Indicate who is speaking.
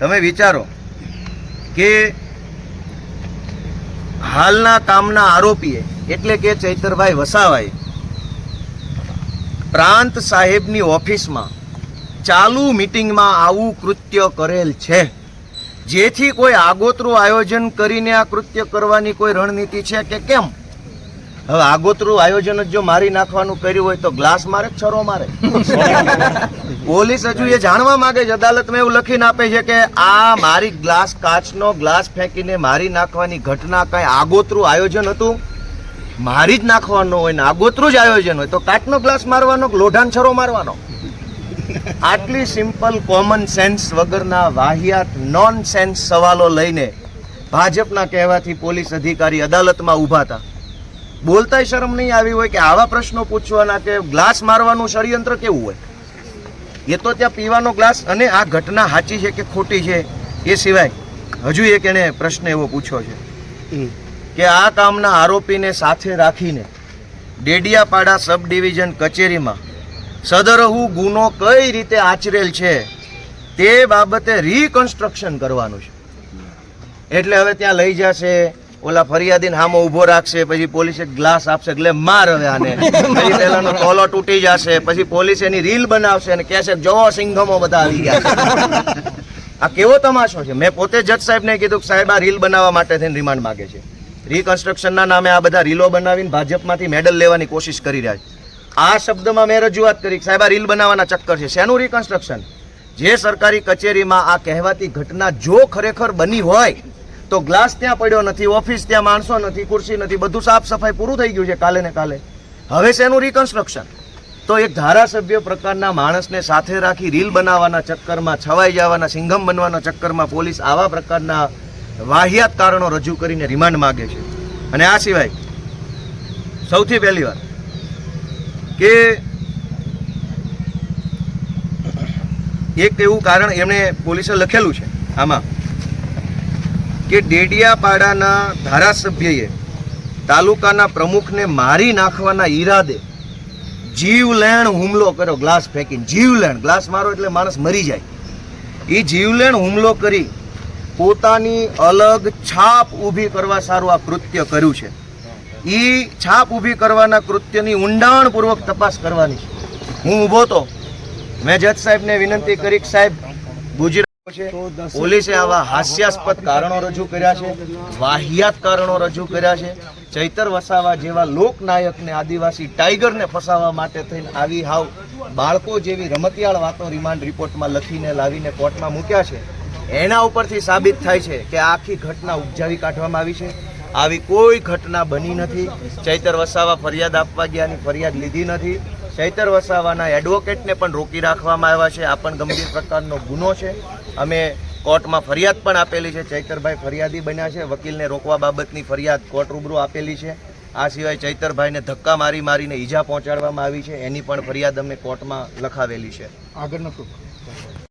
Speaker 1: તમે વિચારો કે હાલના કામના આરોપીએ, એટલે કે ચૈતરભાઈ વસાવાએ, પ્રાંત સાહેબની ઓફિસમાં ચાલુ મિટિંગમાં આવું કૃત્ય કરેલ છે. જેથી કોઈ આગોતરું આયોજન કરીને આ કૃત્ય કરવાની કોઈ રણનીતિ છે કે કેમ? હવે આગોતરું આયોજન જ જો મારી નાખવાનું કર્યું હોય તો ગ્લાસ મારે છરો મારે? પોલીસ હજુ એ જાણવા માંગે છે, અદાલતમાં એવું લખીને આપે છે કે આ મારી ગ્લાસ કાચનો ગ્લાસ ફેંકીને મારી નાખવાની ઘટના કઈ આગોતરું આયોજન હતું? મારી જ નાખવાનો હોય ને આગોતરું જ આયોજન હોય તો કાચનો ગ્લાસ મારવાનો લોઢાન છરો મારવાનો? આટલી સિમ્પલ કોમન સેન્સ વગરના વાહિયાત નોન સેન્સ સવાલો લઈને ભાજપના કહેવાથી પોલીસ અધિકારી અદાલતમાં ઊભા હતા. બોલતાય શરમ નહીં આવી હોય કે આવા પ્રશ્નો પૂછવાના કે ગ્લાસ મારવાનું ષડયંત્ર કેવું હોય? એ તો ત્યાં પીવાનો ગ્લાસ અને આ ઘટના સાચી છે કે ખોટી છે? એ સિવાય હજુ એક એણે પ્રશ્ન એવો પૂછ્યો છે કે આ કામના આરોપીને સાથે રાખીને ડેડિયાપાડા સબ ડિવિઝન કચેરીમાં સદરહુ ગુનો કઈ રીતે આચરેલ છે તે બાબતે રીકન્સ્ટ્રક્શન કરવાનું છે. એટલે હવે ત્યાં લઈ જશે ઓલા ફરિયાદીને હામો ઊભો રાખશે, પછી પોલીસે ગ્લાસ આપશે, એટલે માર હવે આને. પછી પેલાનો કોલો તૂટી જશે, પછી પોલીસ એની રીલ બનાવશે અને કહેશે જોવો સિંઘમો બધા આવી ગયા આ કેવો તમાશો છે? મેં પોતે જજ સાહેબને કીધું કે, સાહેબ, આ રીલ બનાવવા માટે થઈને રિમાન્ડ માગે છે. રિકન્સ્ટ્રક્શનના નામે આ બધા રીલો બનાવીને ભાજપમાંથી મેડલ લેવાની કોશિશ કરી રહ્યા છે. આ શબ્દમાં મેં રજૂઆત કરી સાહેબ, આ રીલ બનાવવાના ચક્કર છે. શેનું રિકન્સ્ટ્રક્શન જે સરકારી કચેરીમાં આ કહેવાતી ઘટના જો ખરેખર બની હોય તો ગ્લાસ ત્યાં પડ્યો નથી ઓફિસ ત્યાં માણસો નથી, ખુરશી નથી, બધું સાફ સફાઈ પૂરું થઈ ગયું છે કાલે ને કાલે. હવે શેનું રિકન્સ્ટ્રક્શન તો એક ધારાસભ્ય પ્રકારના માણસને સાથે રાખી રીલ બનાવવાના ચક્કરમાં, છવાઈ જવાના સિંઘમ બનવાના ચક્કરમાં પોલીસ આવા પ્રકારના વાહિયાત કારણો રજૂ કરીને રિમાન્ડ માગે છે. અને આ સિવાય સૌથી પહેલી વાત કે એક એવું કારણ એમણે પોલીસે લખેલું છે. આમાં કે ડેડિયાપાડાના ધારાસભ્યએ તાલુકાના પ્રમુખને મારી નાખવાના ઈરાદે જીવલેણ હુમલો કર્યો, ગ્લાસ ફેંકીને. જીવલેણ, ગ્લાસ મારો એટલે માણસ મરી જાય. એ જીવલેણ હુમલો કરી પોતાની અલગ છાપ ઊભી કરવા સારું આ કૃત્ય કર્યું છે. એ છાપ ઊભી કરવાના કૃત્યની ઊંડાણપૂર્વક તપાસ કરવાની છે. હું ઊભો તો મેં જજ સાહેબને વિનંતી કરી સાહેબ ગુજરાત પોલીસે આવા હાસ્યાસ્પદ કારણો રજૂ કર્યા છે વાહિયાત કારણો રજૂ કર્યા છે. ચૈતર વસાવા જેવા લોકનાયકને આદિવાસી ટાઈગરને ફસાવવા માટે થઈને આવી હાવ બાળકો જેવી રમતિયાળ વાતો રિમાન્ડ રિપોર્ટમાં લખીને લાવીને કોર્ટમાં મૂક્યા છે. એના ઉપરથી સાબિત થાય છે કે આખી ઘટના ઉપજાવી કાઢવામાં આવી છે. આવી કોઈ ઘટના બની નથી. ચૈતર વસાવા ફરિયાદ આપવા ગયાની ફરિયાદ લીધી નથી. ચૈતર વસાવાના એડવોકેટને પણ રોકી રાખવામાં આવ્યા છે. આ પણ ગંભીર પ્રકારનો ગુનો છે. અમે કોર્ટમાં ફરિયાદ પણ આપેલી છે. ચૈતરભાઈ ફરિયાદી બન્યા છે. વકીલને રોકવા બાબતની ફરિયાદ કોર્ટ રૂબરૂ આપેલી છે. આ સિવાય ચૈતરભાઈને ધક્કા મારી મારીને ઈજા પહોંચાડવામાં આવી છે. એની પણ ફરિયાદ અમે કોર્ટમાં લખાવેલી છે.
Speaker 2: આગળનો